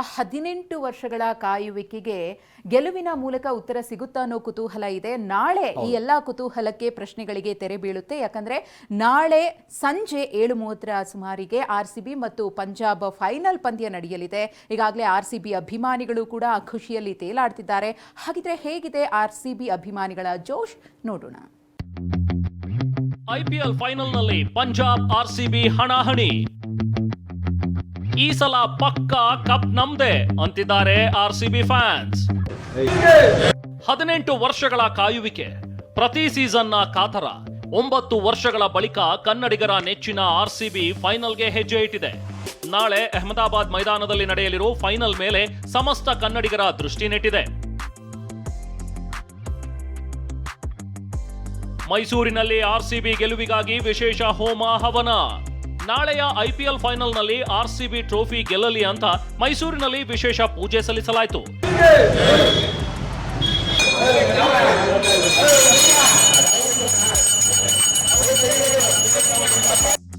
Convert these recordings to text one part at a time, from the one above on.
ಹದಿನೆಂಟು ವರ್ಷಗಳ ಕಾಯುವಿಕೆಗೆ ಗೆಲುವಿನ ಮೂಲಕ ಉತ್ತರ ಸಿಗುತ್ತಾ ಅನ್ನೋ ಕುತೂಹಲ ಇದೆ. ನಾಳೆ ಈ ಎಲ್ಲಾ ಕುತೂಹಲಕ್ಕೆ ಪ್ರಶ್ನೆಗಳಿಗೆ ತೆರೆ ಬೀಳುತ್ತೆ. ಯಾಕಂದ್ರೆ ನಾಳೆ ಸಂಜೆ ಏಳು ಮೂವತ್ತರ ಸುಮಾರಿಗೆ ಆರ್ ಸಿ ಬಿ ಮತ್ತು ಪಂಜಾಬ್ ಫೈನಲ್ ಪಂದ್ಯ ನಡೆಯಲಿದೆ. ಈಗಾಗಲೇ ಆರ್ ಸಿ ಬಿ ಅಭಿಮಾನಿಗಳು ಕೂಡ ಆ ಖುಷಿಯಲ್ಲಿ ತೇಲಾಡ್ತಿದ್ದಾರೆ. ಹಾಗಿದ್ರೆ ಹೇಗಿದೆ ಆರ್ ಸಿ ಬಿ ಅಭಿಮಾನಿಗಳ ಜೋಶ್? ನೋಡೋಣ. ಐಪಿಎಲ್ ಫೈನಲ್ನಲ್ಲಿ ಪಂಜಾಬ್ ಆರ್ಸಿಬಿ ಹಣಾಹಣಿ. ಈ ಸಲ ಪಕ್ಕಾ ಕಪ್ ನಮ್ದೆ ಅಂತಿದ್ದಾರೆ ಆರ್ ಸಿ ಬಿ ಫ್ಯಾನ್ಸ್. ಹದಿನೆಂಟು ವರ್ಷಗಳ ಕಾಯುವಿಕೆ, ಪ್ರತಿ ಸೀಸನ್ನ ಕಾತರ. ಒಂಬತ್ತು ವರ್ಷಗಳ ಬಳಿಕ ಕನ್ನಡಿಗರ ನೆಚ್ಚಿನ ಆರ್ ಆರ್ಸಿಬಿ ಫೈನಲ್ಗೆ ಹೆಜ್ಜೆ ಇಟ್ಟಿದೆ. ನಾಳೆ ಅಹಮದಾಬಾದ್ ಮೈದಾನದಲ್ಲಿ ನಡೆಯಲಿರೋ ಫೈನಲ್ ಮೇಲೆ ಸಮಸ್ತ ಕನ್ನಡಿಗರ ದೃಷ್ಟಿ ನೆಟ್ಟಿದೆ. ಮೈಸೂರಿನಲ್ಲಿ ಆರ್ಸಿಬಿ ಗೆಲುವಿಗಾಗಿ ವಿಶೇಷ ಹೋಮ ಹವನ. ನಾಳೆಯ ಐಪಿಎಲ್ ಫೈನಲ್ನಲ್ಲಿ ಆರ್ಸಿಬಿ ಟ್ರೋಫಿ ಗೆಲ್ಲಲಿ ಅಂತ ಮೈಸೂರಿನಲ್ಲಿ ವಿಶೇಷ ಪೂಜೆ ಸಲ್ಲಿಸಲಾಯಿತು.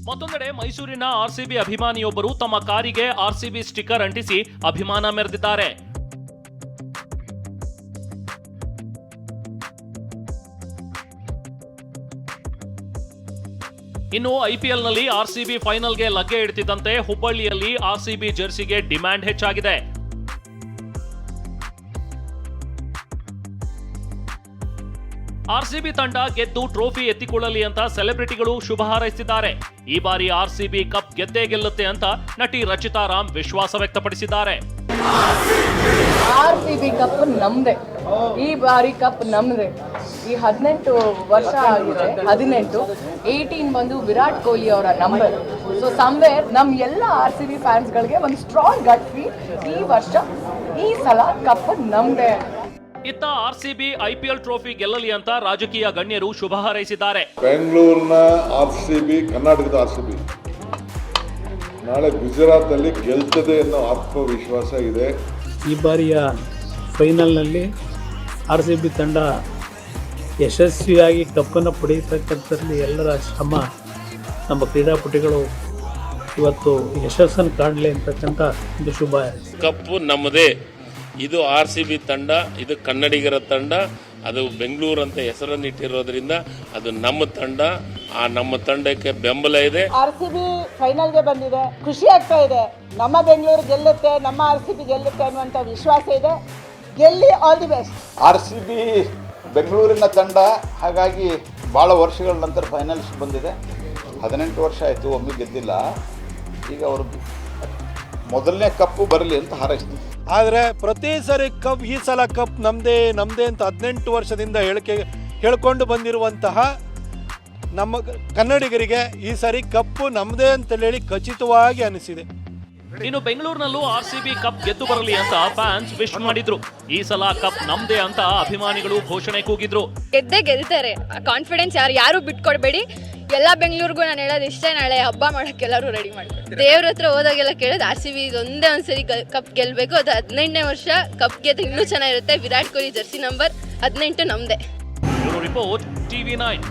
ಮತ್ತೊಂದೆಡೆ ಮೈಸೂರಿನ ಆರ್ಸಿಬಿ ಅಭಿಮಾನಿಯೊಬ್ಬರು ತಮ್ಮ ಕಾರಿಗೆ ಆರ್ಸಿಬಿ ಸ್ಟಿಕ್ಕರ್ ಅಂಟಿಸಿ ಅಭಿಮಾನ ಮೆರೆದಿದ್ದಾರೆ. ಇನ್ನು ಐಪಿಎಲ್ನಲ್ಲಿ ಆರ್ಸಿಬಿ ಫೈನಲ್ಗೆ ಲಗ್ಗೆ ಇಡ್ತಿದ್ದಂತೆ ಹುಬ್ಬಳ್ಳಿಯಲ್ಲಿ ಆರ್ಸಿಬಿ ಜೆರ್ಸಿಗೆ ಡಿಮ್ಯಾಂಡ್ ಹೆಚ್ಚಾಗಿದೆ. ಆರ್ಸಿಬಿ ತಂಡ ಗೆದ್ದು ಟ್ರೋಫಿ ಎತ್ತಿಕೊಳ್ಳಲಿ ಅಂತ ಸೆಲೆಬ್ರಿಟಿಗಳು ಶುಭ ಹಾರೈಸಿದ್ದಾರೆ. ಈ ಬಾರಿ ಆರ್ಸಿಬಿ ಕಪ್ ಗೆದ್ದೇ ಗೆಲ್ಲುತ್ತೆ ಅಂತ ನಟಿ ರಚಿತಾ ರಾಮ್ ವಿಶ್ವಾಸ ವ್ಯಕ್ತಪಡಿಸಿದ್ದಾರೆ. ಆರ್ ಸಿ ಬಿ ಕಪ್ ನಮ್ದೆ. ಈ ಬಾರಿ ಕಪ್ ನಮ್ದೆ. ಈ ಹದಿನೆಂಟು ವರ್ಷ ಆಗಿದೆ ಹದಿನೆಂಟು. ಏಯ್ಟೀನ್ ಬಂದು ವಿರಾಟ್ ಕೊಹ್ಲಿ ಅವರ ನಂಬರ್ ಸೊ ಸಮ್ವೇರ್ ನಮ್ಮ ಎಲ್ಲ ಆರ್ ಸಿ ಬಿ ಫ್ಯಾನ್ಸ್ಗಳಿಗೆ ಒಂದು ಸ್ಟ್ರಾಂಗ್ ಗಟ್ ಫೀಲ್ ಈ ವರ್ಷ ಈ ಸಲ ಕಪ್ ನಮ್ಮದೇ ಇತ್ತ R C B I P L trophy ಗೆಲ್ಲಲಿ ಅಂತ ರಾಜಕೀಯ ಗಣ್ಯರು ಶುಭ ಹಾರೈಸಿದ್ದಾರೆ. ಬೆಂಗಳೂರಿನ ಆರ್ ಸಿ ಬಿ ಕರ್ನಾಟಕದ ಆರ್ ಸಿ ಬಿ ನಾಳೆ ಗುಜರಾತ್ನಲ್ಲಿ ಗೆಲ್ತದೆ ಅನ್ನೋ ಆತ್ಮವಿಶ್ವಾಸ ಇದೆ. ಈ ಬಾರಿಯ ಫೈನಲ್ನಲ್ಲಿ ಆರ್ ಸಿ ಬಿ ತಂಡ ಯಶಸ್ವಿಯಾಗಿ ಕಪ್ಪನ್ನು ಪಡೆಯತಕ್ಕಂಥದ್ದು ಎಲ್ಲರ ಶ್ರಮ ನಮ್ಮ ಕ್ರೀಡಾಪಟುಗಳು ಇವತ್ತು ಯಶಸ್ಸನ್ನು ಕಾಣಲಿ ಅಂತಕ್ಕಂಥ ಒಂದು ಶುಭ. ಕಪ್ಪು ನಮ್ಮದೇ. ಇದು ಆರ್ ಸಿ ಬಿ ತಂಡ ಇದು ಕನ್ನಡಿಗರ ತಂಡ ಅದು ಬೆಂಗಳೂರು ಅಂತ ಹೆಸರನ್ನು ಇಟ್ಟಿರೋದ್ರಿಂದ ಅದು ನಮ್ಮ ತಂಡ. ಆ ನಮ್ಮ ತಂಡಕ್ಕೆ ಬೆಂಬಲ ಇದೆ. ಆರ್ ಸಿ ಬಿ ಫೈನಲ್ಗೆ ಬಂದಿದೆ. ಖುಷಿ ಆಗ್ತಾ ಇದೆ. ನಮ್ಮ ಬೆಂಗಳೂರು ಗೆಲ್ಲುತ್ತೆ ನಮ್ಮ ಆರ್ ಸಿ ಬಿ ಗೆಲ್ಲುತ್ತೆ ಅನ್ನುವಂಥ ವಿಶ್ವಾಸ ಇದೆ. ಗೆಲ್ಲಿ all the best R C B ಬೆಂಗಳೂರಿನ ತಂಡ, ಹಾಗಾಗಿ ಭಾಳ ವರ್ಷಗಳ ನಂತರ ಫೈನಲ್ಸ್ ಬಂದಿದೆ. ಹದಿನೆಂಟು ವರ್ಷ ಆಯಿತು, ಒಮ್ಮೆ ಗೆದ್ದಿಲ್ಲ. ಈಗ ಅವರು ಮೊದಲನೇ ಕಪ್ಪು ಬರಲಿ ಅಂತ ಹಾರೈಸ್ತೀವಿ ಆದರೆ ಪ್ರತಿ ಸರಿ ಕಪ್ ಈ ಸಲ ಕಪ್ ನಮ್ಮದೇ ನಮ್ಮದೇ ಅಂತ ಹದಿನೆಂಟು ವರ್ಷದಿಂದ ಹೇಳಿಕೆ, ಹೇಳ್ಕೊಂಡು ಬಂದಿರುವಂತಹ ನಮ್ಮ ಕನ್ನಡಿಗರಿಗೆ ಈ ಸರಿ ಕಪ್ಪು ನಮ್ಮದೇ ಅಂತ ಹೇಳಿ ಖಚಿತವಾಗಿ ಅನಿಸಿದೆ. ಇನ್ನು ಬೆಂಗಳೂರಿನಲ್ಲೂ ಆರ್ ಸಿ ಬಿ ಕಪ್ ಗೆದ್ದು ಬರಲಿ ಅಂತ ಫ್ಯಾನ್ಸ್ ವಿಶ್ ಮಾಡಿದ್ರು. ಈ ಸಲ ಕಪ್ ನಮ್ದೇ ಅಂತ ಅಭಿಮಾನಿಗಳು ಘೋಷಣೆ ಕೂಗಿದ್ರು. ಗೆದ್ದೇ ಗೆಲ್ತಾರೆ. ಕಾನ್ಫಿಡೆನ್ಸ್ ಯಾರು ಯಾರು ಬಿಟ್ಕೊಡ್ಬೇಡಿ. ಎಲ್ಲ ಬೆಂಗಳೂರಿಗೂ ನಾನು ಹೇಳೋದು ಇಷ್ಟೇ ನಾಳೆ ಹಬ್ಬ ಮಾಡಕ್ಕೆ ಎಲ್ಲರೂ ರೆಡಿ ಮಾಡಿ. ದೇವ್ರ ಹತ್ರ ಹೋದಾಗೆಲ್ಲ ಕೇಳೋದು ಆರ್ ಸಿ ಬಿ ಒಂದೇ ಒಂದ್ಸರಿ ಕಪ್ ಗೆಲ್ಬೇಕು. ಅದು ಹದಿನೆಂಟನೇ ವರ್ಷ ಕಪ್ ಗೆದ್ದು ಇನ್ನೂ ಚೆನ್ನಾಗಿರುತ್ತೆ. ವಿರಾಟ್ ಕೊಹ್ಲಿ ಜರ್ಸಿ ನಂಬರ್ ಹದಿನೆಂಟು ನಮ್ದೇ. Report TV nine.